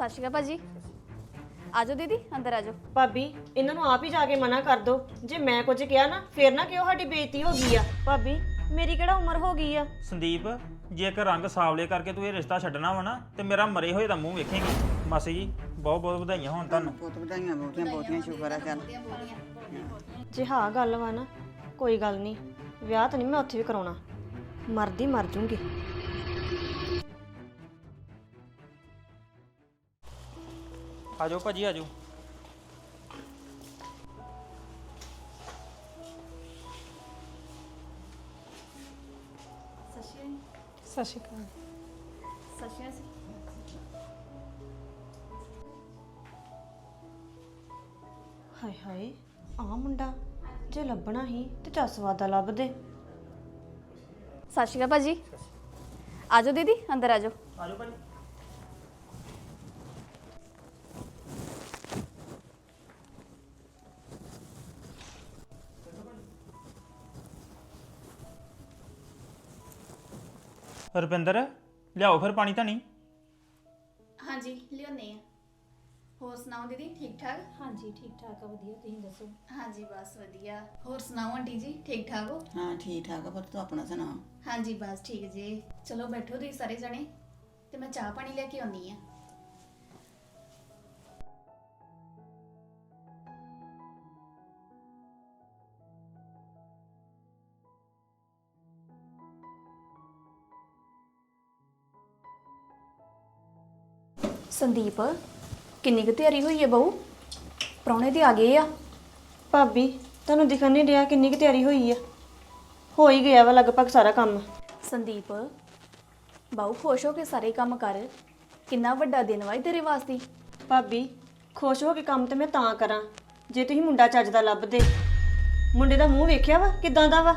ਸਤਿ ਸ਼੍ਰੀ ਅਕਾਲ ਭਾਜੀ। ਆਜੋ ਦੀਦੀ ਅੰਦਰ ਆਜੋ। ਭਾਬੀ ਇਹਨਾਂ ਨੂੰ ਆਪ ਹੀ ਜਾ ਕੇ ਮਨਾ ਕਰ ਦੋ। ਜੇ ਮੈਂ ਕੁਝ ਕਿਹਾ ਨਾ ਫੇਰ ਨਾ ਕਿਉਂ ਸਾਡੀ ਬੇਇੱਜ਼ਤੀ ਹੋ ਗਈ ਆ। ਭਾਬੀ ਮੇਰੀ ਕਿਹੜਾ ਉਮਰ ਹੋ ਗਈ ਆ? ਸੰਦੀਪ ਜੇ ਇੱਕ ਰੰਗ ਸਾਵਲੇ ਕਰਕੇ ਤੂੰ ਇਹ ਰਿਸ਼ਤਾ ਛੱਡਣਾ ਵਾ ਨਾ ਤੇ ਮੇਰਾ ਮਰੇ ਹੋਏ ਦਾ ਮੂੰਹ ਵੇਖੇਂਗੀ। ਮਾਸੀ ਜੀ ਬਹੁਤ ਬਹੁਤ ਵਧਾਈਆਂ ਹੋਣ ਤੁਹਾਨੂੰ। ਬਹੁਤ ਵਧਾਈਆਂ ਬਹੁਤੀਆਂ ਬਹੁਤੀਆਂ ਸ਼ੁਕਰ ਆ ਚੱਲ। ਜੇ ਹਾਂ ਗੱਲ ਵਾ ਨਾ ਕੋਈ ਗੱਲ ਨਹੀਂ। ਵਿਆਹ ਤਾਂ ਨਹੀਂ ਮੈਂ ਉੱਥੇ ਵੀ ਕਰਾਉਣਾ। ਮਰਦੀ ਮਰ ਜੂੰਗੀ। ਆਜੋ ਭਾਜੀ ਆਜੋ। ਸਤਿ ਸ਼੍ਰੀ ਅਕਾਲ ਸਤਿ ਸ਼੍ਰੀ। ਅਕਾਲ ਹਾਏ ਹਾਏ ਆ ਮੁੰਡਾ। ਜੇ ਲੱਭਣਾ ਹੀ ਤੇ ਚਸਵਾਦਾ ਲੱਭ ਦੇ ਸਤਿ ਸ਼੍ਰੀ ਅਕਾਲ ਭਾਜੀ। ਆਜੋ ਦੀਦੀ ਅੰਦਰ ਆਜੋ। ਆਜੋ ਭਾਜੀ। ਰੁਪਿੰਦਰ ਲਿਆਓ ਫਿਰ ਪਾਣੀ ਤਾਂ ਨਹੀਂ ਹਾਂਜੀ ਲਿਓਨੇ ਆ। ਹੋਰ ਸੁਣਾਓ ਦੀਦੀ ਠੀਕ ਠਾਕ? ਹਾਂਜੀ ਠੀਕ ਠਾਕ ਆ ਵਧੀਆ ਤੁਸੀਂ ਦੱਸੋ? ਹਾਂਜੀ ਬਸ ਵਧੀਆ। ਹੋਰ ਸੁਣਾਓ ਆਂਟੀ ਜੀ ਠੀਕ ਠਾਕ ਹੋ? ਹਾਂ ਠੀਕ ਠਾਕ ਆ ਪਰ ਤੂੰ ਆਪਣਾ ਸੁਣਾ? ਹਾਂਜੀ ਬਸ ਠੀਕ ਜੀ। ਚਲੋ ਬੈਠੋ ਤੁਸੀਂ ਸਾਰੇ ਜਣੇ ਤੇ ਮੈਂ ਚਾਹ ਪਾਣੀ ਲੈ ਕੇ ਆਉਣੀ ਆ। ਸੰਦੀਪ ਕਿੰਨੀ ਕੁ ਤਿਆਰੀ ਹੋਈ ਹੈ ਬਹੂ? ਪ੍ਰਾਹੁਣੇ ਤੇ ਆ ਗਏ ਆ। ਭਾਬੀ ਤੁਹਾਨੂੰ ਦਿਖਣ ਨਹੀਂ ਰਿਹਾ ਕਿੰਨੀ ਕੁ ਤਿਆਰੀ ਹੋਈ ਆ। ਹੋ ਹੀ ਗਿਆ ਵਾ ਲਗਭਗ ਸਾਰਾ ਕੰਮ। ਸੰਦੀਪ ਬਾਹੂ ਖੁਸ਼ ਹੋ ਕੇ ਸਾਰੇ ਕੰਮ ਕਰ। ਕਿੰਨਾ ਵੱਡਾ ਦਿਨ ਵਾ ਇਹ ਤੇਰੇ ਵਾਸਤੇ। ਭਾਬੀ ਖੁਸ਼ ਹੋ ਕੇ ਕੰਮ ਤੇ ਮੈਂ ਤਾਂ ਕਰਾਂ। ਜੇ ਤੁਸੀਂ ਮੁੰਡਾ ਚੱਜ ਦਾ ਲੱਭਦੇ। ਮੁੰਡੇ ਦਾ ਮੂੰਹ ਵੇਖਿਆ ਵਾ ਕਿਦਾਂ ਦਾ ਵਾ?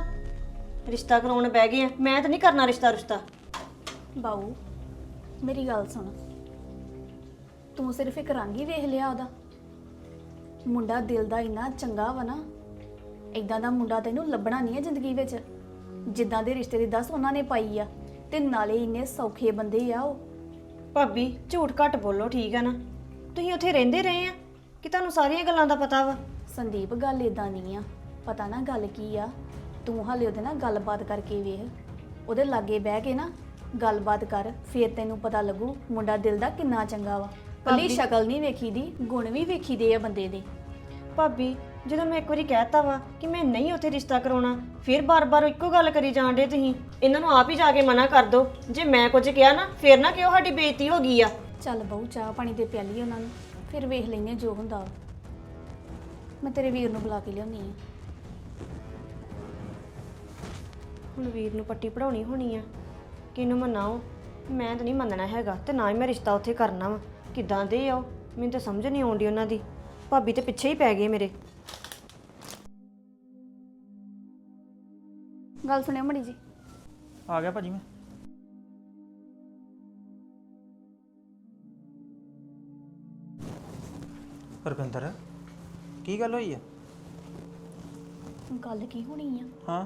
ਰਿਸ਼ਤਾ ਕਰਾਉਣ ਬਹਿ ਗਏ ਆ। ਮੈਂ ਤਾਂ ਨਹੀਂ ਕਰਨਾ ਰਿਸ਼ਤਾ ਰਿਸ਼ਤਾ ਬਾਊ ਮੇਰੀ ਗੱਲ ਸੁਣ। ਤੂੰ ਸਿਰਫ ਇੱਕ ਰੰਗ ਹੀ ਵੇਖ ਲਿਆ ਉਹਦਾ। ਮੁੰਡਾ ਦਿਲ ਦਾ ਇੰਨਾ ਚੰਗਾ ਵਾ ਨਾ ਇਦਾਂ ਦਾ ਮੁੰਡਾ ਤੈਨੂੰ ਲੱਭਣਾ ਨਹੀਂ ਹੈ ਜ਼ਿੰਦਗੀ ਵਿੱਚ। ਜਿੱਦਾਂ ਦੇ ਰਿਸ਼ਤੇ ਦੀ ਦੱਸ ਉਹਨਾਂ ਨੇ ਪਾਈ ਆ ਤੇ ਨਾਲੇ ਇੰਨੇ ਸੌਖੇ ਬੰਦੇ ਆ ਉਹ। ਭਾਬੀ ਝੂਠ ਘੱਟ ਬੋਲੋ ਠੀਕ ਆ ਨਾ? ਤੁਸੀਂ ਉੱਥੇ ਰਹਿੰਦੇ ਰਹੇ ਆ ਕਿ ਤੁਹਾਨੂੰ ਸਾਰੀਆਂ ਗੱਲਾਂ ਦਾ ਪਤਾ ਵਾ? ਸੰਦੀਪ ਗੱਲ ਇਦਾਂ ਨਹੀਂ ਆ। ਪਤਾ ਨਾ ਗੱਲ ਕੀ ਆ? ਤੂੰ ਹਾਲੇ ਉਹਦੇ ਨਾਲ ਗੱਲਬਾਤ ਕਰਕੇ ਵੇਖ। ਉਹਦੇ ਲਾਗੇ ਬਹਿ ਕੇ ਨਾ ਗੱਲਬਾਤ ਕਰ ਫੇਰ ਤੈਨੂੰ ਪਤਾ ਲੱਗੂ ਮੁੰਡਾ ਦਿਲ ਦਾ ਕਿੰਨਾ ਚੰਗਾ ਵਾ। ਕੱਲੀ ਸ਼ਕਲ ਨਹੀਂ ਵੇਖੀਦੀ ਗੁਣ ਵੀ ਵੇਖੀਦੇ ਆ ਬੰਦੇ ਦੇ। ਭਾਬੀ ਜਦੋਂ ਮੈਂ ਇੱਕ ਵਾਰੀ ਕਹਿਤਾ ਵਾ ਕਿ ਮੈਂ ਨਹੀਂ ਉੱਥੇ ਰਿਸ਼ਤਾ ਕਰਾਉਣਾ ਫਿਰ ਬਾਰ-ਬਾਰ ਇੱਕੋ ਗੱਲ ਕਰੀ ਜਾਂਦੇ ਤੁਸੀਂ। ਇਹਨਾਂ ਨੂੰ ਆਪ ਹੀ ਜਾ ਕੇ ਮਨਾ ਕਰ ਦਿਓ ਜੇ ਮੈਂ ਕੁਝ ਕਿਹਾ ਨਾ ਫਿਰ ਨਾ ਕਿਉਂ ਸਾਡੀ ਬੇਇੱਜ਼ਤੀ ਹੋ ਗਈ ਆ। ਚੱਲ ਬਹੁ ਚਾਹ ਪਾਣੀ ਤੇ ਪਿਆਲੀ ਉਹਨਾਂ ਨੂੰ। ਫਿਰ ਵੇਖ ਲੈਨੇ ਜੋ ਹੁੰਦਾ ਵਾ। ਮੈਂ ਤੇਰੇ ਵੀਰ ਨੂੰ ਬੁਲਾ ਕੇ ਲਿਆਉਣੀ ਆ। ਹੁਣ ਵੀਰ ਨੂੰ ਪੱਟੀ ਪੜਾਉਣੀ ਹੋਣੀ ਆ। ਕਿਹਨੂੰ ਮਨਾਓ? ਮੈਂ ਤਾਂ ਨਹੀਂ ਮੰਨਣਾ ਹੈਗਾ ਤੇ ਨਾ ਹੀ ਮੈਂ ਰਿਸ਼ਤਾ ਉੱਥੇ ਕਰਨਾ ਵਾ। ਕਿੱਦਾਂ ਦੇ ਆ ਉਹ? ਮੈਨੂੰ ਤਾਂ ਸਮਝ ਨਹੀਂ ਆਉਂਦੀ ਉਹਨਾਂ ਦੀ। ਭਾਬੀ ਤੇ ਪਿੱਛੇ ਹੀ ਪੈ ਗਏ ਮੇਰੇ। ਗੱਲ ਸੁਣਿਓ ਮੜੀ ਜੀ। ਆ ਗਿਆ ਭਾਜੀ ਮੈਂ। ਰੁਪਿੰਦਰ ਕੀ ਗੱਲ ਹੋਈ ਆ? ਗੱਲ ਕੀ ਹੋਣੀ ਆ? ਹਾਂ।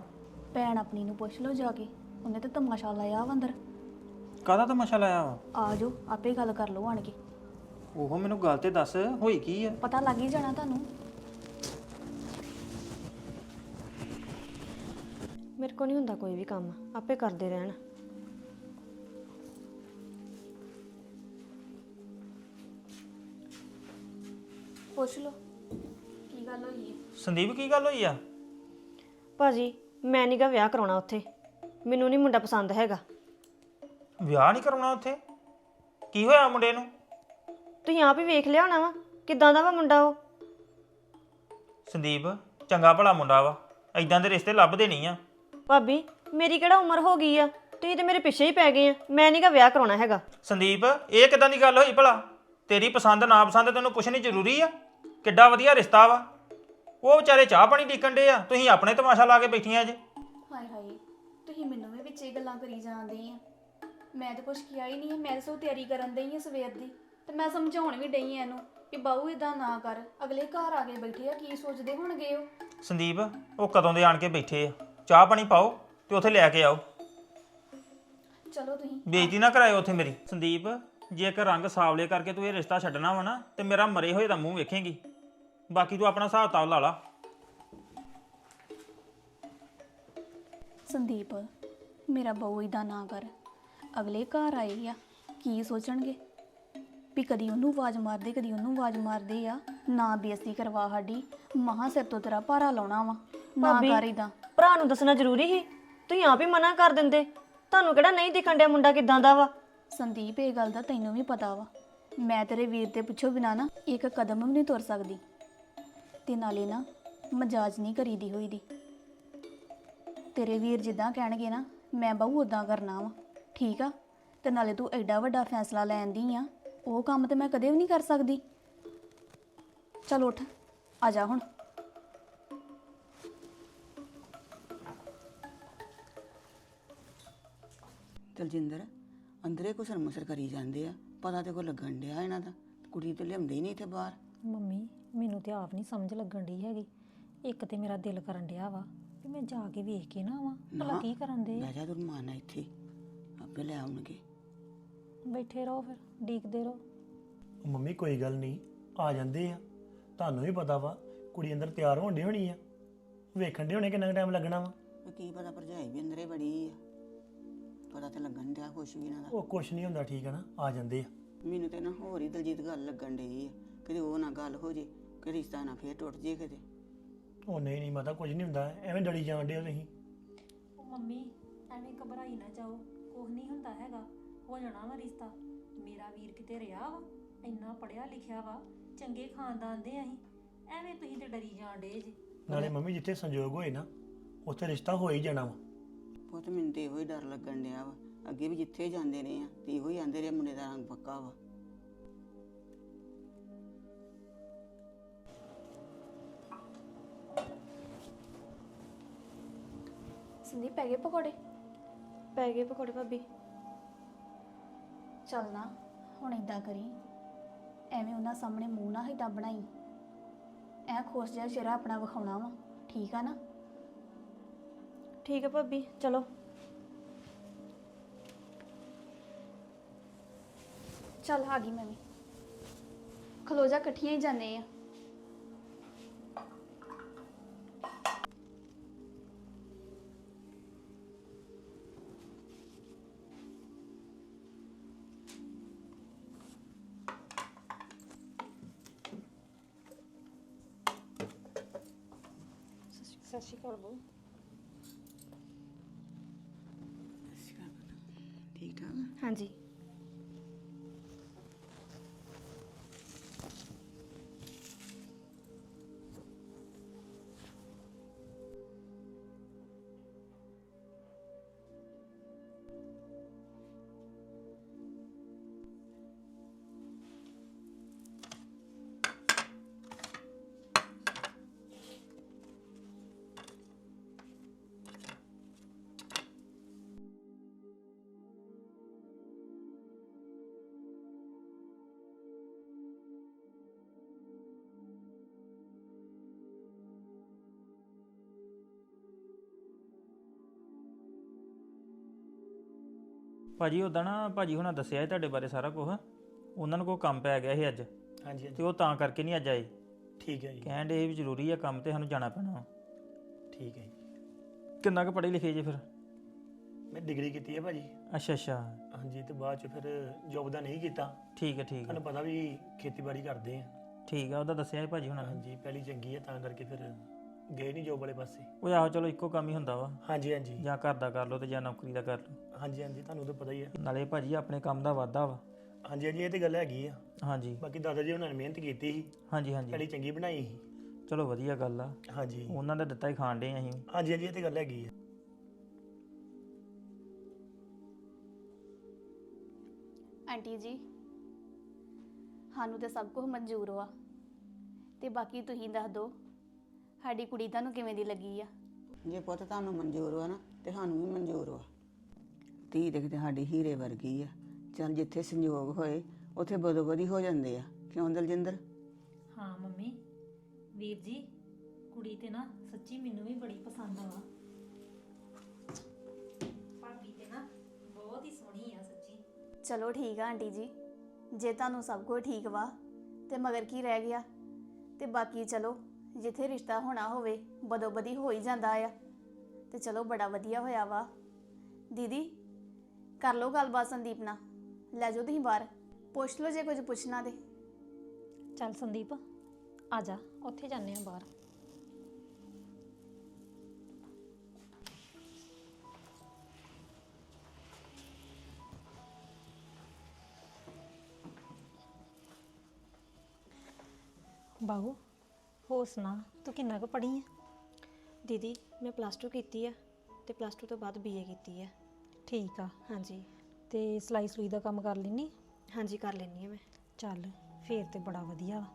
ਭੈਣ ਆਪਣੀ ਨੂੰ ਪੁੱਛ ਲਓ ਜਾ ਕੇ। ਉਹਨੇ ਤੇ ਤਮਾਸ਼ਾ ਲਾਇਆ ਵਾ ਅੰਦਰ। ਕਾਹਦਾ ਤਮਾਸ਼ਾ ਲਾਇਆ ਵਾ? ਆ ਜਾਓ ਆਪੇ ਗੱਲ ਕਰ ਲਓ ਆਣ ਕੇ। ਉਹ ਮੈਨੂੰ ਗੱਲ ਤੇ ਦੱਸ ਹੋਈ ਕੀ ਆ? ਪਤਾ ਲੱਗ ਹੀ ਜਾਣਾ ਤੁਹਾਨੂੰ। ਮੇਰੇ ਕੋਲ ਨਹੀਂ ਹੁੰਦਾ ਕੋਈ ਵੀ ਕੰਮ ਆਪੇ ਕਰਦੇ ਰਹਿਣ। ਪੁੱਛ ਲਓ ਕੀ ਗੱਲ ਹੋਈ ਹੈ ਸੰਦੀਪ ਕੀ ਗੱਲ ਹੋਈ ਆ? ਭਾਜੀ ਮੈਂ ਨਹੀਂਗਾ ਵਿਆਹ ਕਰਾਉਣਾ ਉੱਥੇ। ਮੈਨੂੰ ਨਹੀਂ ਮੁੰਡਾ ਪਸੰਦ ਹੈਗਾ। ਵਿਆਹ ਨਹੀਂ ਕਰਾਉਣਾ ਉੱਥੇ? ਕੀ ਹੋਇਆ ਮੁੰਡੇ ਨੂੰ? ਤੁਸੀਂ ਆਪ ਹੀ ਵੇਖ ਲਿਆ ਹੋਣਾ ਵਾ ਕਿੱਦਾਂ ਦਾ ਵਾ ਮੁੰਡਾ ਉਹ? ਸੰਦੀਪ ਚੰਗਾ ਭਲਾ ਮੁੰਡਾ ਵਾ ਐਦਾਂ ਦੇ ਰਿਸ਼ਤੇ ਲੱਭਦੇ ਨਹੀਂ ਆ। ਭਾਬੀ ਮੇਰੀ ਕਿਹੜਾ ਉਮਰ ਹੋ ਗਈ ਆ? ਤੁਸੀਂ ਤੇ ਮੇਰੇ ਪਿੱਛੇ ਹੀ ਪੈ ਗਏ ਆ ਮੈਂ ਨਹੀਂਗਾ ਵਿਆਹ ਕਰਾਉਣਾ ਹੈਗਾ। ਸੰਦੀਪ ਇਹ ਕਿਦਾਂ ਦੀ ਗੱਲ ਹੋਈ ਭਲਾ? ਤੇਰੀ ਪਸੰਦ ਨਾ ਪਸੰਦ ਤੈਨੂੰ ਪੁੱਛਣੀ ਜ਼ਰੂਰੀ ਆ? ਕਿੱਡਾ ਵਧੀਆ ਰਿਸ਼ਤਾ ਵਾ। ਉਹ ਵਿਚਾਰੇ ਚਾਹ ਪਾਣੀ ਡੀਕਣ ਡੇ ਆ ਤੁਸੀਂ ਆਪਣੇ ਤਮਾਸ਼ਾ ਲਾ ਕੇ ਬੈਠੀਆਂ ਜੇ। ਹਾਏ ਹਾਏ ਤੁਸੀਂ ਮੈਨੂੰ ਵੀ ਵਿੱਚ ਇਹ ਗੱਲਾਂ ਕਰੀ ਜਾਂਦੇ ਆ। ਮੈਂ ਤਾਂ ਕੁਝ ਕਿਹਾ ਹੀ ਨਹੀਂ ਹੈ ਮੈਂ ਤਾਂ ਸੋ ਤਿਆਰੀ ਕਰਨ ਦਈ ਆ ਸਵੇਰ ਦੀ ਤੇ ਮੈਂ ਸਮਝਾਉਣ ਵੀ ਡਈ ਆ ਇਹਨੂੰ ਕਿ ਬਾਹੂ ਇਦਾਂ ਨਾ ਕਰ ਅਗਲੇ ਘਰ ਆ ਕੇ ਬੈਠੇ ਆ ਕੀ ਸੋਚਦੇ ਹੋਣਗੇ ਉਹ? ਸੰਦੀਪ ਉਹ ਕਦੋਂ ਦੇ ਆਣ ਕੇ ਬੈਠੇ ਆ? ਚਾਹ ਪਾਣੀ ਪਾਓ ਤੇ ਉੱਥੇ ਲੈ ਕੇ ਆਓ। ਚਲੋ ਤੁਸੀਂ। ਬੇਇੱਜ਼ਤੀ ਨਾ ਕਰਾਇਓ ਉੱਥੇ ਮੇਰੀ। ਸੰਦੀਪ ਜੇ ਇੱਕ ਰੰਗ ਸਾਵਲੇ ਕਰਕੇ ਤੂੰ ਇਹ ਰਿਸ਼ਤਾ ਛੱਡਣਾ ਵਾ ਨਾ ਤੇ ਮੇਰਾ ਮਰੇ ਹੋਏ ਦਾ ਮੂੰਹ ਵੇਖੇਂਗੀ। ਬਾਕੀ ਤੂੰ ਆਪਣਾ ਹਿਸਾਬ ਤਾਬ ਲਾ ਲਾ। ਸੰਦੀਪ ਮੇਰਾ ਬਹੂ ਇਦਾਂ ਨਾ ਕਰ। ਅਗਲੇ ਘਰ ਆਏ ਆ ਕੀ ਸੋਚਣਗੇ? ਵੀ ਕਦੀ ਉਹਨੂੰ ਆਵਾਜ਼ ਮਾਰਦੇ ਕਦੀ ਉਹਨੂੰ ਆਵਾਜ਼ ਮਾਰਦੇ ਆ। ਨਾ ਬੇਇੱਜ਼ਤੀ ਕਰਵਾ ਸਾਡੀ ਮਹਾ ਸਿਰ ਤੋਂ ਤੇਰਾ ਭਾਰਾ ਲਾਉਣਾ ਵਾ। ਨਾ ਭਾਬੀ, ਕਰ ਭਰਾ ਨੂੰ ਦੱਸਣਾ ਜ਼ਰੂਰੀ ਸੀ। ਤੁਸੀਂ ਆਪ ਹੀ ਮਨਾ ਕਰ ਦਿੰਦੇ। ਤੁਹਾਨੂੰ ਕਿਹੜਾ ਨਹੀਂ ਦਿਖਣ ਡਿਆ ਮੁੰਡਾ ਕਿਦਾਂ ਦਾ ਵਾ? ਸੰਦੀਪ ਇਹ ਗੱਲ ਦਾ ਤੈਨੂੰ ਵੀ ਪਤਾ ਵਾ। ਮੈਂ ਤੇਰੇ ਵੀਰ ਦੇ ਪੁੱਛੋ ਬਿਨਾ ਨਾ ਇੱਕ ਕਦਮ ਵੀ ਨਹੀਂ ਤੁਰ ਸਕਦੀ। ਤੇ ਨਾਲੇ ਨਾ ਮਜਾਜ ਨਹੀਂ ਕਰੀਦੀ ਹੋਈ ਦੀ ਤੇਰੇ ਵੀਰ ਜਿੱਦਾਂ ਕਹਿਣਗੇ ਨਾ ਮੈਂ ਬਹੂ ਉਦਾਂ ਕਰਨਾ ਵਾ। ਠੀਕ ਆ ਤੇ ਨਾਲੇ ਤੂੰ ਐਡਾ ਵੱਡਾ ਫੈਸਲਾ ਲੈਣ ਦੀ ਆ ਉਹ ਕੰਮ ਤੇ ਮੈਂ ਕਦੇ ਵੀ ਨਹੀਂ ਕਰ ਸਕਦੀ। ਚਲ ਉੱਠ ਆ ਜਾ ਹੁਣ। ਦਲਜਿੰਦਰ ਅੰਦਰੇ ਕੋ ਸਰਮਸਰ ਕਰੀ ਜਾਂਦੇ ਆ ਪਤਾ ਤੇ ਕੋ ਲੱਗਣ ਡਿਆ ਇਹਨਾਂ ਦਾ ਕੁੜੀ ਤੇ ਲਿਆਉਂਦੇ ਹੀ ਨਹੀਂ ਇੱਥੇ ਬਾਹਰ। ਮੰਮੀ ਮੈਨੂੰ ਤੇ ਆਪ ਨਹੀਂ ਸਮਝ ਲੱਗਣ ਡਈ ਹੈਗੀ ਇੱਕ ਤੇ ਮੇਰਾ ਦਿਲ ਕਰਨ ਡਿਆ ਵਾ ਵੀ ਮੈਂ ਜਾ ਕੇ ਵੇਖ ਕੇ ਨਾ ਆਵਾਂ ਭਲਾ ਨਾ। ਕੀ ਕਰਨ ਦੇ? ਲੈ ਜਾ ਤੂੰ ਮਾਨਾ ਇੱਥੇ। ਆਪੇ ਲੈ ਆਉਣਗੇ। ਬੈਠੇ ਰਹੋ ਫਿਰ ਡੀਕਦੇ ਰਹੋ। ਮੰਮੀ ਕੋਈ ਗੱਲ ਨਹੀਂ ਆ ਜਾਂਦੇ ਆ। ਤੁਹਾਨੂੰ ਵੀ ਪਤਾ ਵਾ ਕੁੜੀ ਅੰਦਰ ਤਿਆਰ ਹੋਣ ਡਈ ਹੋਣੀ ਆ। ਵੇਖਣ ਦੇ ਹੋਣੇ ਕਿੰਨਾ ਟਾਈਮ ਲੱਗਣਾ ਵਾ। ਉਹ ਕੀ ਪਤਾ ਭਰਜਾਈ ਵੀ ਅੰਦਰੇ ਬੜੀ ਆ। ਪਤਾ ਤੇ ਲੱਗਣ ਡਿਆ ਕੁਛ ਵੀ ਇਹਨਾਂ ਦਾ। ਉਹ ਕੁਛ ਨਹੀਂ ਹੁੰਦਾ ਠੀਕ ਹੈ ਨਾ ਆ ਜਾਂਦੇ ਆ। ਮੈਨੂੰ ਤੇ ਨਾ ਹੋਰ ਹੀ ਦਲਜੀਤ ਗੱਲ ਲੱਗਣ ਡਈ ਆ। ਕਿਤੇ ਉਹ ਨਾ ਗੱਲ ਹੋ ਜੇ ਕਿ ਰਿਸ਼ਤਾ ਨਾ ਫੇਰ ਟੁੱਟ ਜੇ ਕਿਤੇ। ਉਹ ਨਹੀਂ ਨਹੀਂ ਮਾਤਾ ਕੁਝ ਨਹੀਂ ਹੁੰਦਾ। ਐਵੇਂ ਡੜੀ ਜਾਣ ਡੇ ਹੋ ਤੁਸੀਂ। ਉਹ ਮੰਮੀ ਐਵੇਂ ਘਬਰਾਈ ਨਾ ਜਾਓ। ਕੁਝ ਨਹੀਂ ਹੁੰਦਾ ਹੈਗਾ। ਹੋ ਜਾਣਾ ਵਾ ਰਿਸ਼ਤਾ। ਮੇਰਾ ਵੀਰ ਕਿਤੇ ਰਿਹਾ ਵਾ ਇੰਨਾ ਪੜਿਆ ਲਿਖਿਆ ਵਾ ਚੰਗੇ ਖਾਨਦਾਨ ਦੇ ਅਸੀਂ ਐਵੇਂ ਤੁਸੀਂ ਤੇ ਡਰੀ ਜਾਣ ਡੇ ਜੀ। ਨਾਲੇ ਮੰਮੀ ਜਿੱਥੇ ਸੰਜੋਗ ਹੋਏ ਨਾ ਉੱਥੇ ਰਿਸ਼ਤਾ ਹੋ ਹੀ ਜਾਣਾ ਵਾ। ਪੁੱਤ ਮੈਨੂੰ ਤੇ ਇਹੋ ਹੀ ਡਰ ਲੱਗਣ ਡਿਆ ਵਾ। ਅੱਗੇ ਵੀ ਜਿੱਥੇ ਜਾਂਦੇ ਰਹੇ ਆ ਤੇ ਇਹੋ ਹੀ ਆਂਦੇ ਰਹੇ ਮੁੰਡੇ ਦਾ ਰੰਗ ਪੱਕਾ ਵਾ। ਸੰਦੀਪ ਪੈ ਗਏ ਪਕੌੜੇ? ਪੈ ਗਏ ਪਕੌੜੇ ਭਾਬੀ। ਚੱਲ ਨਾ ਹੁਣ ਇਦਾਂ ਕਰੀ। ਐਵੇਂ ਉਹਨਾਂ ਸਾਹਮਣੇ ਮੂੰਹ ਨਾ ਹਿੱਦਾਂ ਬਣਾਈ। ਐ ਖੁਸ਼ ਜਿਹਾ ਚਿਹਰਾ ਆਪਣਾ ਵਿਖਾਉਣਾ ਵਾ ਠੀਕ ਆ ਨਾ? ਠੀਕ ਹੈ ਭਾਬੀ ਚਲੋ। ਚੱਲ ਆ ਗਈ ਮੈਂ ਵੀ। ਖਲੋ ਜਾ ਇਕੱਠੀਆਂ ਹੀ ਜਾਂਦੇ ਆ। ਸਤਿ ਸ਼੍ਰੀ ਅਕਾਲ ਭਾਜੀ ਉਦਾਂ ਨਾ ਭਾਜੀ ਹੁਣਾਂ ਦੱਸਿਆ ਸੀ ਤੁਹਾਡੇ ਬਾਰੇ ਸਾਰਾ ਕੁਝ ਉਹਨਾਂ ਨੂੰ ਕੋਈ ਕੰਮ ਪੈ ਗਿਆ ਸੀ ਅੱਜ। ਹਾਂਜੀ ਤੇ ਹਾਂਜੀ ਉਹ ਤਾਂ ਕਰਕੇ ਨਹੀਂ ਅੱਜ ਆਏ। ਠੀਕ ਹੈ ਜੀ। ਕਹਿਣ ਦੇ ਵੀ ਜ਼ਰੂਰੀ ਆ ਕੰਮ ਤੇ ਸਾਨੂੰ ਜਾਣਾ ਪੈਣਾ। ਠੀਕ ਹੈ ਜੀ। ਕਿੰਨਾ ਕੁ ਪੜ੍ਹੇ ਲਿਖੇ ਜੇ ਫਿਰ? ਮੈਂ ਡਿਗਰੀ ਕੀਤੀ ਹੈ ਭਾਜੀ। ਅੱਛਾ ਅੱਛਾ। ਹਾਂਜੀ ਤੇ ਬਾਅਦ ਚ ਫਿਰ ਜੋਬ ਦਾ ਨਹੀਂ ਕੀਤਾ। ਠੀਕ ਹੈ ਠੀਕ ਹੈ। ਤੁਹਾਨੂੰ ਪਤਾ ਵੀ ਖੇਤੀਬਾੜੀ ਕਰਦੇ ਆ। ਠੀਕ ਆ ਉਹਦਾ ਦੱਸਿਆ ਸੀ ਭਾਜੀ ਹੁਣਾਂ ਨੇ। ਹਾਂਜੀ ਪਹਿਲੀ ਚੰਗੀ ਹੈ ਤਾਂ ਕਰਕੇ ਫਿਰ ਗਏ ਨਹੀਂ ਜੋਬ ਵਾਲੇ ਪਾਸੇ। ਉਹ ਆਹੋ ਚਲੋ ਇੱਕੋ ਕੰਮ ਹੀ ਹੁੰਦਾ ਵਾ। ਹਾਂਜੀ ਹਾਂਜੀ। ਜਾਂ ਘਰ ਦਾ ਕਰ ਲਓ ਤੇ ਜਾਂ ਨੌਕਰੀ ਦਾ ਕਰ ਲਓ। ਹਾਂਜੀ ਹਾਂਜੀ ਤੁਹਾਨੂੰ ਤਾਂ ਪਤਾ ਹੀ ਆ। ਨਾਲੇ ਭਾਜੀ ਆਪਣੇ ਕੰਮ ਦਾ ਵਾਧਾ ਵਾ। ਹਾਂਜੀ ਹਾਂਜੀ ਇਹ ਤੇ ਗੱਲ ਹੈਗੀ ਆ। ਹਾਂਜੀ। ਬਾਕੀ ਦਾਦਾ ਜੀ ਉਹਨਾਂ ਨੇ ਮਿਹਨਤ ਕੀਤੀ ਸੀ। ਹਾਂਜੀ ਹਾਂਜੀ। ਪਹਿਲੀ ਚੰਗੀ ਬਣਾਈ ਸੀ। ਚਲੋ ਵਧੀਆ ਗੱਲ ਆ। ਹਾਂਜੀ। ਉਹਨਾਂ ਦਾ ਦਿੱਤਾ ਹੀ ਖਾਣ ਡੇ ਅਸੀਂ। ਹਾਂਜੀ ਹਾਂਜੀ ਇਹ ਤੇ ਗੱਲ ਹੈਗੀ ਆ। ਆਂਟੀ ਜੀ ਸਾਨੂੰ ਤੇ ਸਭ ਕੁਝ ਮਨਜ਼ੂਰ ਵਾ। ਤੇ ਬਾਕੀ ਤੁਸੀਂ ਦੱਸ ਦਿਓ ਸਾਡੀ ਕੁੜੀ ਤੁਹਾਨੂੰ ਕਿਵੇਂ ਦੀ ਲੱਗੀ ਆ? ਜੇ ਪੁੱਤ ਤੁਹਾਨੂੰ ਮਨਜ਼ੂਰ ਵਾ ਨਾ ਤੇ ਸਾਨੂੰ ਵੀ ਮਨਜ਼ੂਰ ਵਾ ਧੀ ਤੇ ਕਿਤੇ ਸਾਡੀ ਹੀਰੇ ਵਰਗੀ ਆ। ਚੱਲ ਜਿੱਥੇ ਸੰਯੋਗ ਹੋਏ ਉੱਥੇ ਬਦੋ ਬਦੀ ਹੋ ਜਾਂਦੇ ਆ। ਕਿਉਂ ਦਲਜਿੰਦਰ? ਹਾਂ ਮੰਮੀ। ਵੀਰ ਜੀ ਕੁੜੀ ਤੇ ਨਾ ਸੱਚੀ ਮੈਨੂੰ ਵੀ ਬੜੀ ਪਸੰਦ ਆ ਭਾਬੀ ਤੇ ਨਾ ਬਹੁਤ ਹੀ ਸੋਹਣੀ ਆ ਸੱਚੀ। ਚਲੋ ਠੀਕ ਆ ਆਂਟੀ ਜੀ। ਜੇ ਤੁਹਾਨੂੰ ਸਭ ਕੁਝ ਠੀਕ ਵਾ ਤੇ ਮਗਰ ਕੀ ਰਹਿ ਗਿਆ? ਤੇ ਬਾਕੀ ਚਲੋ ਜਿੱਥੇ ਰਿਸ਼ਤਾ ਹੋਣਾ ਹੋਵੇ ਬਦੋ ਬਦੀ ਹੋ ਹੀ ਜਾਂਦਾ ਆ। ਤੇ ਚਲੋ ਬੜਾ ਵਧੀਆ ਹੋਇਆ ਵਾ। ਦੀਦੀ ਕਰ ਲਓ ਗੱਲਬਾਤ ਸੰਦੀਪ ਨਾਲ। ਲੈ ਜਾਓ ਤੁਸੀਂ ਬਾਹਰ। ਪੁੱਛ ਲਓ ਜੇ ਕੁਝ ਪੁੱਛਣਾ ਤੇ। ਚੱਲ ਸੰਦੀਪ ਆ ਜਾ ਉੱਥੇ ਜਾਂਦੇ ਆ ਬਾਹਰ। ਬਾਹੂ ਹੋ ਸੁਣਾ ਤੂੰ ਕਿੰਨਾ ਕੁ ਪੜ੍ਹੀ ਆ? ਦੀਦੀ ਮੈਂ ਪਲੱਸ 2 ਕੀਤੀ ਆ ਤੇ ਪਲੱਸ 2 ਤੋਂ ਬਾਅਦ ਬੀਏ ਕੀਤੀ ਆ। ਠੀਕ ਆ। ਹਾਂਜੀ। ਤੇ ਸਲਾਈ ਸਲੂਈ ਦਾ ਕੰਮ ਕਰ ਲੈਨੀ ਹਾਂਜੀ ਕਰ ਲੈਣੀ ਆ ਮੈਂ। ਚੱਲ ਫੇਰ ਤੇ ਬੜਾ ਵਧੀਆ ਵਾ।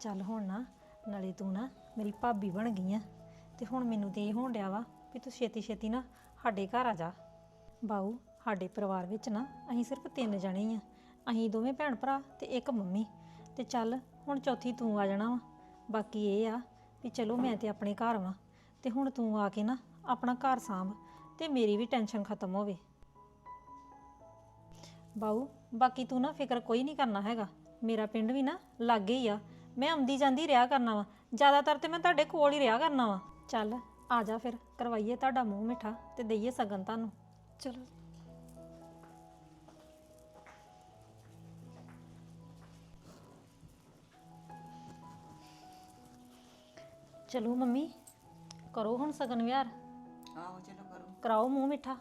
ਚੱਲ ਹੁਣ ਨਾ ਨਾਲੇ ਤੂੰ ਨਾ ਮੇਰੀ ਭਾਬੀ ਬਣ ਗਈ ਆ। ਤੇ ਹੁਣ ਮੈਨੂੰ ਤੇ ਇਹ ਹੋਣ ਡਿਆ ਵਾ ਵੀ ਤੂੰ ਛੇਤੀ ਛੇਤੀ ਨਾ ਸਾਡੇ ਘਰ ਆ ਜਾ। ਬਾਊ ਸਾਡੇ ਪਰਿਵਾਰ ਵਿੱਚ ਨਾ ਅਸੀਂ ਸਿਰਫ ਤਿੰਨ ਜਣੇ ਹੀ ਆ। ਅਸੀਂ ਦੋਵੇਂ ਭੈਣ ਭਰਾ ਤੇ ਇੱਕ ਮੰਮੀ। ਤੇ ਚੱਲ ਹੁਣ ਚੌਥੀ ਤੂੰ ਆ ਜਾਣਾ ਵਾ। ਬਾਕੀ ਇਹ ਆ ਵੀ ਚਲੋ ਮੈਂ ਤੇ ਆਪਣੇ ਘਰ ਵਾਂ। ਤੇ ਹੁਣ ਤੂੰ ਆ ਕੇ ਨਾ ਆਪਣਾ ਘਰ ਸਾਂਭ ਤੇ ਮੇਰੀ ਵੀ ਟੈਨਸ਼ਨ ਖਤਮ ਹੋਵੇ। ਬਾਊ, ਬਾਕੀ ਤੂੰ ਨਾ ਫਿਕਰ ਕੋਈ ਨਹੀਂ ਕਰਨਾ ਹੈਗਾ। ਮੇਰਾ ਪਿੰਡ ਵੀ ਨਾ ਲਾਗੇ ਹੀ ਆ। ਮੈਂ ਆਉਂਦੀ ਜਾਂਦੀ ਰਿਹਾ ਕਰਨਾ ਵਾ। ਜ਼ਿਆਦਾਤਰ ਤੇ ਮੈਂ ਤੁਹਾਡੇ ਕੋਲ ਹੀ ਰਿਹਾ ਕਰਨਾ ਵਾ। ਚੱਲ, ਆ ਜਾ ਫਿਰ। ਕਰਵਾਈਏ ਤੁਹਾਡਾ ਮੂੰਹ ਮਿੱਠਾ ਤੇ ਦਈਏ ਸਗਨ ਤੁਹਾਨੂੰ। ਚਲੋ। ਚਲੋ ਮੰਮੀ ਕਰੋ ਹੁਣ ਸਗਨ ਵਿਹਾਰ ਆਹੋ ਚਲੋ ਕਰੋ। ਕਰਾਓ ਮੂੰਹ ਮਿੱਠਾ।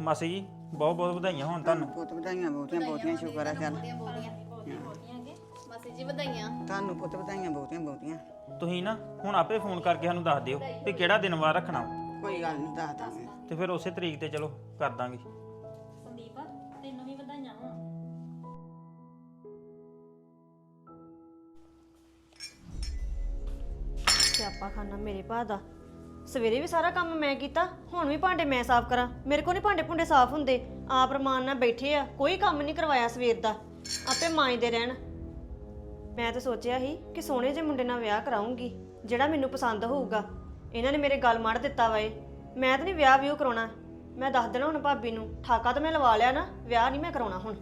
ਮਾਸੀ ਜੀ ਬਹੁਤ ਬਹੁਤ ਵਧਾਈਆਂ ਹੋਣ ਤੁਹਾਨੂੰ। ਪੁੱਤ ਵਧਾਈਆਂ ਬਹੁਤੀਆਂ ਬਹੁਤੀਆਂ ਸ਼ੁਕਰ ਆ ਚੱਲ। ਮਾਸੀ ਜੀ ਵਧਾਈਆਂ। ਤੁਹਾਨੂੰ ਪੁੱਤ ਵਧਾਈਆਂ ਬਹੁਤੀਆਂ ਬਹੁਤੀਆਂ। ਤੁਸੀਂ ਨਾ ਹੁਣ ਆਪੇ ਫੋਨ ਕਰਕੇ ਸਾਨੂੰ ਦੱਸ ਦਿਓ ਵੀ ਕਿਹੜਾ ਦਿਨ ਵਾਰ ਰੱਖਣਾ। ਕੋਈ ਗੱਲ ਨਹੀਂ ਦੱਸ ਦਾਂਗੇ। ਤੇ ਫਿਰ ਉਸੇ ਤਰੀਕ ਤੇ ਚਲੋ ਕਰ ਦਾਂਗੇ। ਸੰਦੀਪ ਤੈਨੂੰ ਵੀ ਵਧਾਈਆਂ ਹੋਣ। ਸਿਆਪਾ ਖਾਨਾ ਮੇਰੇ ਭਾ ਦਾ। ਸਵੇਰੇ ਵੀ ਸਾਰਾ ਕੰਮ ਮੈਂ ਕੀਤਾ, ਹੁਣ ਵੀ ਭਾਂਡੇ ਮੈਂ ਸਾਫ਼ ਕਰਾਂ। ਮੇਰੇ ਕੋਲ ਨਹੀਂ ਭਾਂਡੇ ਭੁੰਡੇ ਸਾਫ਼ ਹੁੰਦੇ। ਆਪ ਰਮਾਨ ਨਾਲ ਬੈਠੇ ਆ, ਕੋਈ ਕੰਮ ਨਹੀਂ ਕਰਵਾਇਆ ਸਵੇਰ ਦਾ। ਆਪੇ ਮਾਂਜਦੇ ਰਹਿਣ। ਮੈਂ ਤਾਂ ਸੋਚਿਆ ਸੀ ਕਿ ਸੋਹਣੇ ਜਿਹੇ ਮੁੰਡੇ ਨਾਲ ਵਿਆਹ ਕਰਾਉਂਗੀ ਜਿਹੜਾ ਮੈਨੂੰ ਪਸੰਦ ਹੋਊਗਾ। ਇਹਨਾਂ ਨੇ ਮੇਰੇ ਗੱਲ ਮੜ ਦਿੱਤਾ ਵਾ ਏ ਮੈਂ ਤਾਂ ਨਹੀਂ ਵਿਆਹ ਵਿਊ ਕਰਾਉਣਾ। ਮੈਂ ਦੱਸ ਦੇਣਾ ਹੁਣ ਭਾਬੀ ਨੂੰ, ਠਾਕਾ ਤਾਂ ਮੈਂ ਲਵਾ ਲਿਆ ਨਾ, ਵਿਆਹ ਨਹੀਂ ਮੈਂ ਕਰਾਉਣਾ ਹੁਣ।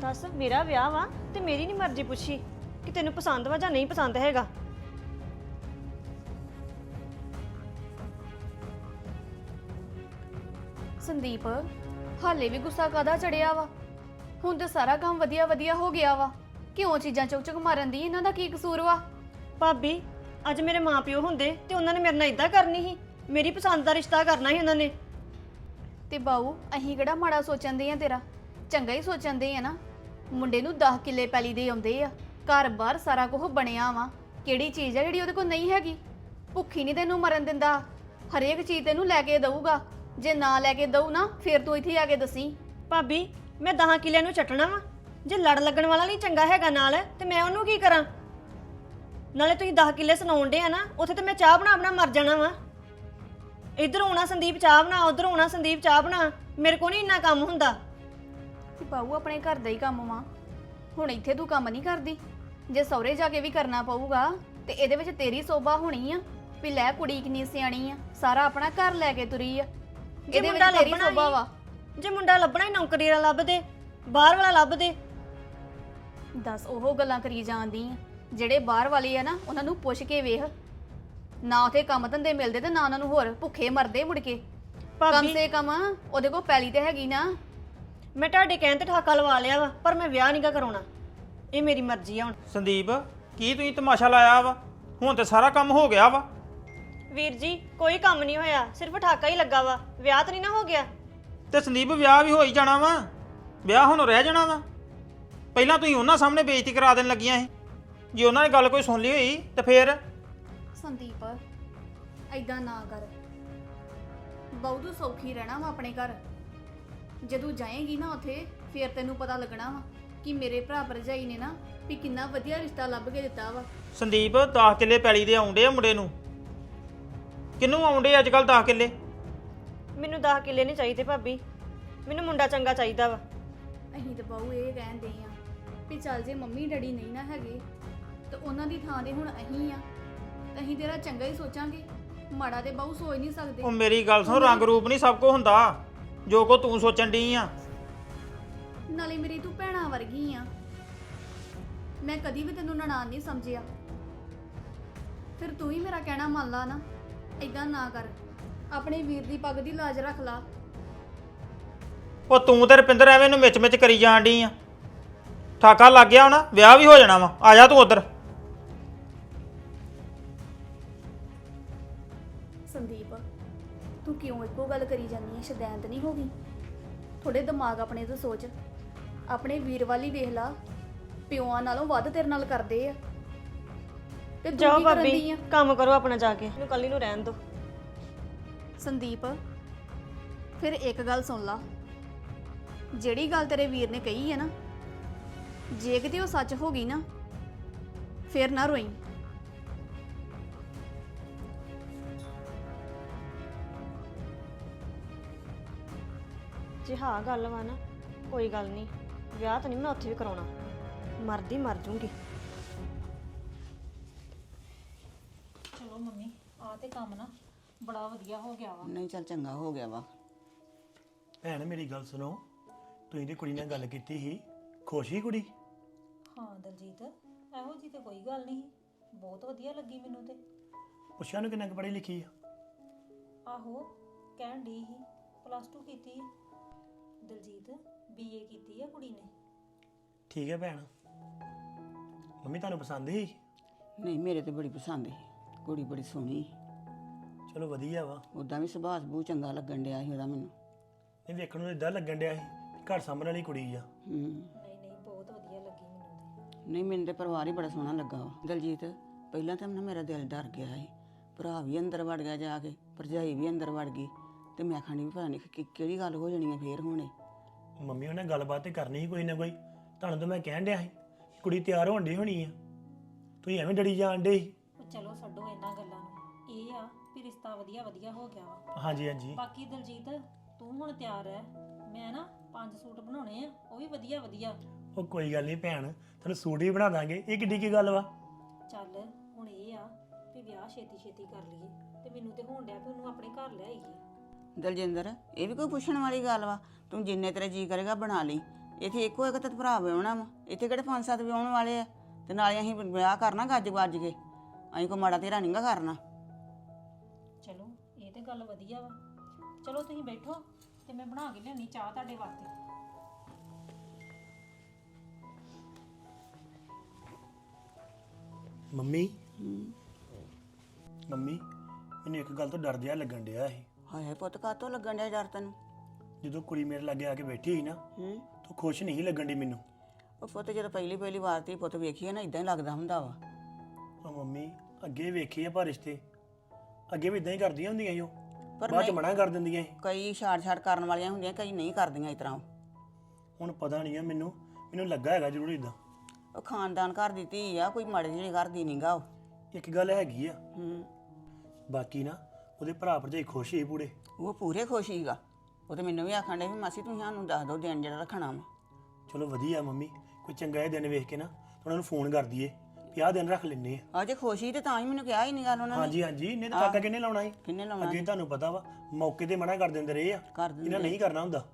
ਦੱਸ, ਮੇਰਾ ਵਿਆਹ ਵਾ ਤੇ ਮੇਰੀ ਨਹੀਂ ਮਰਜ਼ੀ ਪੁੱਛੀ। ਕਿ ਤੈਨੂੰ ਪਸੰਦ ਵਾ ਜਾਂ ਨਹੀਂ ਪਸੰਦ ਹੈਗਾ? ਸੰਦੀਪ ਹਾਲੇ ਵੀ ਗੁੱਸਾ ਕਾਦਾ ਚੜਿਆ ਵਾ? ਹੁਣ ਤੇ ਸਾਰਾ ਕੰਮ ਵਧੀਆ ਵਧੀਆ ਹੋ ਗਿਆ ਵਾ। ਕਿਉਂ ਚੀਜ਼ਾਂ ਚੁੱਕ ਚੁੱਕ ਮਾਰਨ ਦੀ? ਇਹਨਾਂ ਦਾ ਕੀ ਕਸੂਰ ਵਾ? ਭਾਬੀ ਅੱਜ ਮੇਰੇ ਮਾਪਿਓ ਹੁੰਦੇ ਤੇ ਉਹਨਾਂ ਨੇ ਮੇਰੇ ਨਾਲ ਇਦਾਂ ਕਰਨੀ ਸੀ। ਮੇਰੀ ਪਸੰਦ ਦਾ ਰਿਸ਼ਤਾ ਕਰਨਾ ਸੀ ਉਹਨਾਂ ਨੇ। ਤੇ ਬਾਊ ਅਹੀਂ ਕਿਹੜਾ ਮਾੜਾ ਸੋਚਣਦੇ ਆ ਤੇਰਾ? ਚੰਗਾ ਹੀ ਸੋਚਣਦੇ ਆ ਨਾ। ਮੁੰਡੇ ਨੂੰ 10 ਕਿੱਲੇ ਪੈਲੀ ਦੇ ਆਉਂਦੇ ਆ। ਘਰ-ਬਾਰ ਸਾਰਾ ਕੁਝ ਬਣਿਆ ਵਾ। ਕਿਹੜੀ ਚੀਜ਼ ਆ ਜਿਹੜੀ ਉਹਦੇ ਕੋਲ ਨਹੀਂ ਹੈਗੀ? ਭੁੱਖੀ ਨਹੀਂ ਤੈਨੂੰ ਮਰਨ ਦਿੰਦਾ। ਹਰੇਕ ਚੀਜ਼ ਤੈਨੂੰ ਲੈ ਕੇ ਦਊਗਾ। ਜੇ ਨਾ ਲੈ ਕੇ ਦਊ ਨਾ ਫਿਰ ਤੂੰ ਇੱਥੇ ਆ ਕੇ ਦਸੀ। ਭਾਬੀ ਮੈਂ 10 ਕਿੱਲਿਆਂ ਨੂੰ ਚੱਟਣਾ ਵਾ। ਜੇ ਲੜ ਲੱਗਣ ਵਾਲਾ ਨਹੀਂ ਚੰਗਾ ਹੈਗਾ ਨਾਲ ਤੇ ਮੈਂ ਉਹਨੂੰ ਕੀ ਕਰਾਂ? ਨਾਲੇ ਤੁਸੀਂ 10 ਕਿੱਲੇ ਸੁਣਾਉਣ ਦੇ ਆ ਨਾ ਉੱਥੇ ਤੇ ਮੈਂ ਚਾਹ ਬਣਾ ਬਣਾ ਮਰ ਜਾਣਾ ਵਾ। ਇੱਧਰ ਆਉਣਾ ਸੰਦੀਪ ਚਾਹ ਬਣਾ ਉੱਧਰ ਆਉਣਾ ਸੰਦੀਪ ਚਾਹ ਬਣਾ। ਮੇਰੇ ਕੋਲ ਨਹੀਂ ਇੰਨਾ ਕੰਮ ਹੁੰਦਾ। ਤੇ ਬਾਊ ਆਪਣੇ ਘਰ ਦਾ ਹੀ ਕੰਮ ਵਾ। ਹੁਣ ਇੱਥੇ ਤੂੰ ਕੰਮ ਨਹੀਂ ਕਰਦੀ। ਜੇ ਸਹੁਰੇ ਜਾ ਕੇ ਵੀ ਕਰਨਾ ਪਊਗਾ ਤੇ ਇਹਦੇ ਵਿੱਚ ਤੇਰੀ ਸੋਭਾ ਹੋਣੀ ਆ ਵੀ ਲੈ ਕੁੜੀ ਕਿੰਨੀ ਸਿਆਣੀ ਆ ਸਾਰਾ ਆਪਣਾ ਘਰ ਲੈ ਕੇ ਤੁਰੀ ਆ। ਜੇ ਇਹਦੇ ਮੁੰਡਾ ਵਿੱਚ ਤੇਰੀ ਲੱਭਣਾ ਸੋਭਾ ਵਾ। ਜੇ ਮੁੰਡਾ ਲੱਭਣਾ ਹੀ ਨੌਕਰੀ ਵਾਲਾ ਲੱਭ ਦੇ ਬਾਹਰ ਵਾਲਾ ਲੱਭ ਦੇ। ਦੱਸ ਉਹ ਗੱਲਾਂ ਕਰੀ ਜਾਂਦੀ ਆ। ਜਿਹੜੇ ਬਾਹਰ ਵਾਲੇ ਆ ਨਾ ਉਹਨਾਂ ਨੂੰ ਪੁੱਛ ਕੇ ਵੇਖ। ਨਾ ਉਥੇ ਕੰਮ ਧੰਦੇ ਮਿਲਦੇ ਤੇ ਨਾ ਉਹਨਾਂ ਨੂੰ ਹੋਰ ਭੁੱਖੇ ਮਰਦੇ ਮੁੜ ਕੇ। ਕਮ ਭਾਬੀ ਸੇ ਕਮ ਉਹਦੇ ਕੋਲ ਪੈਲੀ ਤੇ ਹੈਗੀ ਨਾ। ਮੈਂ ਤੁਹਾਡੇ ਕਹਿਣ ਤੇ ਠਾਕਾ ਲਵਾ ਲਿਆ ਵਾ ਪਰ ਮੈਂ ਵਿਆਹ ਨਹੀਂਗਾ ਕਰਾਉਣਾ। ਇਹ ਮੇਰੀ ਮਰਜ਼ੀ ਆ ਹੁਣ। ਸੰਦੀਪ ਕੀ ਤੁਸੀਂ ਤਮਾਸ਼ਾ ਲਾਇਆ ਵਾ? ਹੁਣ ਤੇ ਸਾਰਾ ਕੰਮ ਹੋ ਗਿਆ ਵਾ। ਵੀਰ ਜੀ ਕੋਈ ਕੰਮ ਨਹੀਂ ਹੋਇਆ ਸਿਰਫ ਠਾਕਾ ਹੀ ਲੱਗਾ ਵਾ। ਵਿਆਹ ਤਾਂ ਨਹੀਂ ਨਾ ਹੋ ਗਿਆ। ਤੇ ਸੰਦੀਪ ਵਿਆਹ ਵੀ ਹੋ ਹੀ ਜਾਣਾ ਵਾ। ਵਿਆਹ ਹੁਣ ਰਹਿ ਜਾਣਾ ਵਾ। ਪਹਿਲਾਂ ਤੁਸੀਂ ਉਹਨਾਂ ਸਾਹਮਣੇ ਬੇਇੱਜ਼ਤੀ ਕਰਾ ਦੇਣ ਲੱਗੀਆਂ ਸੀ। ਜੇ ਉਹਨਾਂ ਨੇ ਗੱਲ ਕੋਈ ਸੁਣ ਲਈ ਹੋਈ ਤੇ ਫੇਰ? ਸੰਦੀਪ ਐਦਾਂ ਨਾ ਕਰ। ਬਹੁਤ ਸੌਖੀ ਰਹਿਣਾ ਵਾ ਆਪਣੇ ਘਰ। ਜਦੋਂ ਜਾਏਗੀ ਨਾ ਉਥੇ ਫੇਰ ਤੈਨੂੰ ਪਤਾ ਲੱਗਣਾ ਵਾ ਕਿ ਮੇਰੇ ਭਰਾ ਭਰਜਾਈ ਨੇ ਨਾ ਵੀ ਕਿੰਨਾ ਵਧੀਆ ਰਿਸ਼ਤਾ ਲੱਭ ਕੇ ਦਿੱਤਾ ਵਾ। ਸੰਦੀਪ 10 ਕਿੱਲੇ ਪੈਲੀ ਦੇ ਆਉਂਦੇ ਆ ਮੁੰਡੇ ਨੂੰ। ਕਿਹਨੂੰ ਆਉਂਦੇ ਅੱਜ ਕੱਲ 10 ਕਿੱਲੇ? ਮੈਨੂੰ 10 ਕਿੱਲੇ ਨਹੀਂ ਚਾਹੀਦੇ ਭਾਬੀ। ਮੈਨੂੰ ਮੁੰਡਾ ਚੰਗਾ ਚਾਹੀਦਾ ਵਾ। ਅਸੀਂ ਤਾਂ ਬਾਊ ਇਹ ਕਹਿੰਦੇ ਆ ਵੀ ਚੱਲ ਜੇ ਮੰਮੀ ਡੈਡੀ ਨਹੀਂ ਨਾ ਹੈਗੇ ਤੇ ਉਹਨਾਂ ਦੀ ਥਾਂ ਤੇ ਹੁਣ ਅਸੀਂ ਆ। ਤਾਂ ਅਸੀਂ ਤੇਰਾ ਚੰਗਾ ਹੀ ਸੋਚਾਂਗੇ। ਮਾੜਾ ਤੇ ਬਾਊ ਸੋਚ ਨਹੀਂ ਸਕਦੇ। ਉਹ ਮੇਰੀ ਗੱਲ ਸੁਣ ਰੰਗ ਰੂਪ ਨਹੀਂ ਸਭ ਕੁਝ ਹੁੰਦਾ। ਜੋ ਕੋ ਤੂੰ ਸੋਚਣ ਡਈ ਆ। ਨਾਲੇ ਮੇਰੀ ਤੂੰ ਭੈਣਾ ਵਰਗੀ ਆ। ਮੈਂ ਕਦੀ ਵੀ ਤੈਨੂੰ ਨਨਾਣ ਨਹੀਂ ਸਮਝਿਆ। ਫਿਰ ਤੂੰ ਹੀ ਮੇਰਾ ਕਹਿਣਾ ਮੰਨ ਲਾ ਨਾ। ਏਦਾਂ ਨਾ ਕਰ। ਆਪਣੇ ਵੀਰ ਦੀ ਪੱਗ ਦੀ ਲਾਜ ਰੱਖ ਲਾ। ਉਹ ਤੂੰ ਤੇ ਰਪਿੰਦਰ ਐਵੇਂ ਨੂੰ ਮਿਚ ਮਿਚ ਕਰੀ ਜਾਣ ਡਈ ਆ। ਠਾਕਾ ਲੱਗ ਗਿਆ ਹੋਣਾ ਵਿਆਹ ਵੀ ਹੋ ਜਾਣਾ ਵਾ। ਆ ਜਾ ਤੂੰ ਉਧਰ। ਸੰਦੀਪ ਤੂੰ ਕਿਉਂ ਇੱਕੋ ਗੱਲ ਕਰੀ ਜਾਂਦੀ ਹੈ ਸ਼ਦੈਂਤ ਨਹੀਂ ਹੋ ਗਈ? ਥੋੜੇ ਦਿਮਾਗ ਆਪਣੇ ਤੋਂ ਸੋਚ। ਆਪਣੇ ਵੀਰ ਵਾਲੀ ਵੇਖ ਲਾ। ਪਿਓਾਂ ਨਾਲੋਂ ਵੱਧ ਤੇਰੇ ਨਾਲ ਕਰਦੇ ਆ। ਤੇ ਤੂੰ ਜਾਓ ਕੀ ਕਰਨ ਭਾਬੀ ਆ? ਕੰਮ ਕਰੋ ਆਪਣਾ ਜਾ ਕੇ। ਮੈਨੂੰ ਕੱਲੀ ਨੂੰ ਰਹਿਣ ਦਿਓ ਸੰਦੀਪ ਫਿਰ ਇੱਕ ਗੱਲ ਸੁਣ ਲਾ। ਜਿਹੜੀ ਗੱਲ ਤੇਰੇ ਵੀਰ ਨੇ ਕਹੀ ਹੈ ਨਾ ਜੇ ਕਿਤੇ ਉਹ ਸੱਚ ਹੋ ਗਈ ਨਾ ਫਿਰ ਨਾ ਰੋਈ। ਜੇ ਹਾਂ ਗੱਲ ਵਾ ਨਾ ਕੋਈ ਗੱਲ ਨਹੀਂ ਵਿਆਹ ਤਾਂ ਨਹੀਂ ਮੈਂ ਉੱਥੇ ਵੀ ਕਰਾਉਣਾ। ਮਰਦੀ ਮਰ ਜੂੰਗੀ। ਚਲੋ ਮੰਮੀ ਆ ਤੇ ਕੰਮ ਨਾ ਬੜਾ ਵਧੀਆ ਹੋ ਗਿਆ ਵਾ। ਨਹੀਂ ਚੱਲ ਚੰਗਾ ਹੋ ਗਿਆ ਵਾ। ਭੈਣ ਮੇਰੀ ਗੱਲ ਸੁਣੋ ਤੁਸੀਂ ਤੇ ਕੁੜੀ ਨਾਲ ਗੱਲ ਕੀਤੀ ਸੀ ਖੁਸ਼ ਹੀ ਕੁੜੀ? ਹਾਂ ਦਲਜੀਤ ਇਹੋ ਜੀ ਤੇ ਕੋਈ ਗੱਲ ਨਹੀਂ ਬਹੁਤ ਵਧੀਆ ਲੱਗੀ ਮੈਨੂੰ ਤੇ। ਪੁੱਛਿਆ ਨੂੰ ਕਿੰਨਾ ਕੁ ਪੜ੍ਹੀ ਲਿਖੀ ਆ? ਆਹੋ ਕਹਿਣ ਦੀ ਹੀ ਪਲੱਸ 2 ਕੀਤੀ। ਦਲਜੀਤ ਬੀਏ ਕੀਤੀ ਆ ਕੁੜੀ ਨੇ। ਠੀਕ ਹੈ ਭੈਣ। ਮੰਮੀ ਤੁਹਾਨੂੰ ਪਸੰਦ ਹੀ ਨਹੀਂ ਮੇਰੇ ਤੇ ਬੜੀ ਪਸੰਦ ਸੀ। ਕੁੜੀ ਬੜੀ ਸੋਹਣੀ ਚਲੋ ਵਧੀਆ ਵਾ। ਉਦਾਂ ਵੀ ਸੁਭਾਅ ਬਹੁਤ ਚੰਗਾ ਲੱਗਣ ਡਿਆ ਸੀ ਉਹਦਾ ਮੈਨੂੰ। ਇਹ ਵੇਖਣ ਨੂੰ ਇਦਾਂ ਲੱਗਣ ਡਿਆ ਸੀ ਘਰ ਸਾਹਮਣੇ ਵਾਲੀ ਕੁੜੀ ਆ। ਹੂੰ। ਨਹੀਂ ਨਹੀਂ ਬਹੁਤ ਵਧੀਆ ਲੱਗੀ ਮੈਨੂੰ ਤੇ ਨਹੀਂ ਮੈਨੂੰ ਤੇ ਪਰਿਵਾਰ ਹੀ ਬੜਾ ਸੋਹਣਾ ਲੱਗਾ ਵਾ। ਦਲਜੀਤ ਪਹਿਲਾਂ ਤਾਂ ਨਾ ਮੇਰਾ ਦਿਲ ਡਰ ਗਿਆ ਸੀ। ਭਰਾ ਵੀ ਅੰਦਰ ਵੜ ਗਿਆ ਜਾ ਕੇ ਭਰਜਾਈ ਵੀ ਅੰਦਰ ਵੜ ਗਈ। ਤੇ ਮੈਂ ਖਾਣੀ ਵੀ ਪਤਾ ਨਹੀਂ ਕਿ ਕਿਹੜੀ ਗੱਲ ਹੋ ਜਾਣੀ ਹੈ ਫੇਰ ਹੁਣੇ। ਮੰਮੀ ਉਹਨੇ ਗੱਲਬਾਤ ਤੇ ਕਰਨੀ ਸੀ ਕੋਈ ਨਾ ਕੋਈ। ਤੁਹਾਨੂੰ ਤਾਂ ਮੈਂ ਕਹਿਣ ਡਿਆ ਸੀ ਕੁੜੀ ਤਿਆਰ ਹੋਣ ਡਈ ਹੋਣੀ ਆ। ਤੁਸੀਂ ਐਵੇਂ ਡੜੀ ਜਾਣ ਡੇ ਉਹ ਚਲੋ ਛੱਡੋ ਇਹਨਾਂ ਗੱਲਾਂ ਨੂੰ। ਇਹ ਆ ਵੀ ਰਿਸ਼ਤਾ ਵਧੀਆ ਵਧੀਆ ਹੋ ਗਿਆ ਵਾ। ਹਾਂਜੀ ਹਾਂਜੀ। ਬਾਕੀ ਦਲਜੀਤ ਤੂੰ ਹੁਣ ਤਿਆਰ ਹੈ ਮੈਂ ਨਾ ਪੰਜ ਸੂਟ ਬਣਾਉਣੇ ਆ ਉਹ ਵੀ ਵਧੀਆ ਵਧੀਆ। ਉਹ ਕੋਈ ਗੱਲ ਨਹੀਂ ਭੈਣ ਤੁਹਾਨੂੰ ਸੂਟ ਹੀ ਬਣਾ ਦਾਂਗੇ। ਇਹ ਕਿੱਡੀ ਕੀ ਗੱਲ ਵਾ? ਚੱਲ ਹੁਣ ਇਹ ਆ ਵੀ ਵਿਆਹ ਛੇਤੀ ਛੇਤੀ ਕਰ ਲਈਏ। ਤੇ ਮੈਨੂੰ ਤੇ ਹੋਣ ਡਿਆ ਵੀ ਉਹਨੂੰ ਆਪਣੇ ਘਰ ਲੈ ਆਈਏ। ਦਲਜਿੰਦਰ ਇਹ ਵੀ ਕੋਈ ਪੁੱਛਣ ਵਾਲੀ ਗੱਲ ਵਾ? ਤੂੰ ਜਿੰਨੇ ਤੇਰੇ ਜੀ ਕਰੇਗਾ ਬਣਾ ਲਈ। ਇੱਥੇ ਇੱਕੋ ਇੱਕ ਤਾਂ ਭਰਾ ਵਿਆਹਣਾ ਵਾ। ਇੱਥੇ ਕਿਹੜੇ ਪੰਜ ਸੱਤ ਵਿਆਹਣ ਵਾਲੇ ਆ? ਤੇ ਨਾਲੇ ਅਸੀਂ ਵਿਆਹ ਕਰਨਾ ਗੱਜ ਵੱਜ ਕੇ। ਅਸੀਂ ਕੋ ਮਾੜਾ ਤੇਰਾ ਨਹੀਂਗਾ ਕਰਨਾ। ਚਲੋ ਇਹ ਤੇ ਗੱਲ ਵਧੀਆ ਵਾ। ਚਲੋ ਤੁਸੀਂ ਬੈਠੋ ਤੇ ਮੈਂ ਬਣਾ ਕੇ ਲਿਆਉਣੀ ਚਾਹ ਤੁਹਾਡੇ ਵਾਸਤੇ। ਮੰਮੀ? ਮੰਮੀ ਮੈਨੂੰ ਇੱਕ ਗੱਲ ਤੋਂ ਡਰ ਜਿਹਾ ਲੱਗਣ ਡਿਆ ਸੀ। ਹਾਏ ਪੁੱਤ ਕਾਤੋਂ ਲੱਗਣ ਡਿਆ ਡਰ ਤੈਨੂੰ? ਜਦੋਂ ਕੁੜੀ ਮੇਰੇ ਲਾਗੇ ਆ ਕੇ ਬੈਠੀ ਸੀ ਨਾ ਹੂੰ। ਤਾਂ ਖੁਸ਼ ਨਹੀਂ ਲੱਗਣ ਦੀ ਮੈਨੂੰ? ਉਹ ਪੁੱਤ ਜਦੋਂ ਪਹਿਲੀ ਪਹਿਲੀ ਵਾਰ ਤੀ ਪੁੱਤ ਵੇਖੀਏ ਨਾ ਇਦਾਂ ਹੀ ਲੱਗਦਾ ਹੁੰਦਾ ਵਾ। ਉਹ ਮੰਮੀ ਅੱਗੇ ਵੇਖੀ ਆ ਪਰ ਰਿਸ਼ਤੇ। ਅੱਗੇ ਵੀ ਇਦਾਂ ਹੀ ਕਰਦੀਆਂ ਹੁੰਦੀਆਂ ਸੀ ਉਹ। ਪਰ ਬਾਅਦ ਚ ਨਹੀਂ ਮਨਾ ਕਰ ਦਿੰਦੀਆਂ ਸੀ। ਕਈ ਛਾੜ ਛਾੜ ਕਰਨ ਵਾਲੀਆਂ ਹੁੰਦੀਆਂ ਕਈ ਨਹੀਂ ਕਰਦੀਆਂ ਇਸ ਤਰ੍ਹਾਂ। ਹੁਣ ਪਤਾ ਨਹੀਂ ਆ ਮੈਨੂੰ ਮੈਨੂੰ ਲੱਗਾ ਹੈਗਾ ਜ਼ਰੂਰ ਇਦਾਂ ਉਹ ਖਾਨਦਾਨ ਘਰ ਦੀ ਧੀ ਆ ਕੋਈ ਮਾੜੀ ਜਿਹੀ ਘਰ ਦੀ ਨਹੀਂਗਾ ਉਹ। ਇੱਕ ਗੱਲ ਹੈਗੀ ਆ। ਹੂੰ। ਬਾਕੀ ਨਾ ਉਹਦੇ ਭਰਾ ਭਰਜਾਈ ਖੁਸ਼ ਸੀ ਪੂਰੇ। ਉਹ ਪੂਰੇ ਖੁਸ਼ ਹੀਗਾ। ਉਹ ਤੇ ਮੈਨੂੰ ਵੀ ਆਖਣ ਡੇ ਵੀ ਮਾਸੀ ਤੁਸੀਂ ਸਾਨੂੰ ਦੱਸ ਦਿਓ ਦਿਨ ਜਿਹੜਾ ਰੱਖਣਾ ਵਾ। ਚਲੋ ਵਧੀਆ ਮੰਮੀ ਕੋਈ ਚੰਗਾ ਦਿਨ ਵੇਖ ਕੇ ਨਾ ਉਹਨਾਂ ਨੂੰ ਫੋਨ ਕਰ ਦਈਏ ਵੀ ਆਹ ਦਿਨ ਰੱਖ ਲੈਨੇ ਆ। ਅਜੇ ਖੁਸ਼ੀ ਤੇ ਤਾਂ ਹੀ ਮੈਨੂੰ ਕਿਹਾ ਹੀ ਨਹੀਂ ਗੱਲ ਉਹਨਾਂ ਨੇ। ਹਾਂਜੀ ਹਾਂਜੀ ਇਹਨੇ ਤਾਂ ਕਾਕਾ ਕਿੰਨੇ ਲਾਉਣਾ ਸੀ? ਕਿੰਨੇ ਲਾਉਣਾ ਅੱਗੇ ਤੁਹਾਨੂੰ ਪਤਾ ਵਾ ਮੌਕੇ ਤੇ ਮਨਾ ਕਰ ਦਿੰਦੇ ਰਹੇ ਆ। ਕਰ ਦਿੰਦੇ ਇਹਨਾਂ ਨਹੀਂ ਕਰਨਾ ਹੁੰਦਾ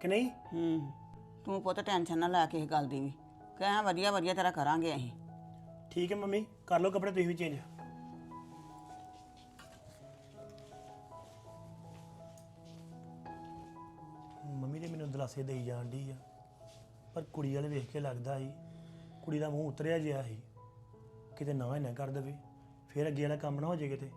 ਕਿ ਨਹੀਂ? ਹੂੰ ਤੂੰ ਪੁੱਤ ਟੈਨਸ਼ਨ ਨਾ ਲੈ ਕੇ ਇਸ ਗੱਲ ਦੀ ਵੀ। ਕਹਿਆ ਵਧੀਆ ਵਧੀਆ ਤੇਰਾ ਕਰਾਂਗੇ ਅਸੀਂ। ਠੀਕ ਹੈ ਮੰਮੀ ਕਰ ਲਓ ਕੱਪੜੇ ਤੁਸੀਂ ਵੀ ਚੇਂਜ ਮੰਮੀ ਨੇ ਮੈਨੂੰ ਦਲਾਸੇ ਦੇਈ ਜਾਣ ਡਈ ਆ। ਪਰ ਕੁੜੀ ਵਾਲੇ ਵੇਖ ਕੇ ਲੱਗਦਾ ਸੀ, ਕੁੜੀ ਦਾ ਮੂੰਹ ਉਤਰਿਆ ਜਿਹਾ ਸੀ। ਕਿਤੇ ਨਾ ਹੀ ਨਾ ਕਰ ਦੇਵੇ, ਫਿਰ ਅੱਗੇ ਵਾਲਾ ਕੰਮ ਨਾ ਹੋ ਜੇ ਕਿਤੇ।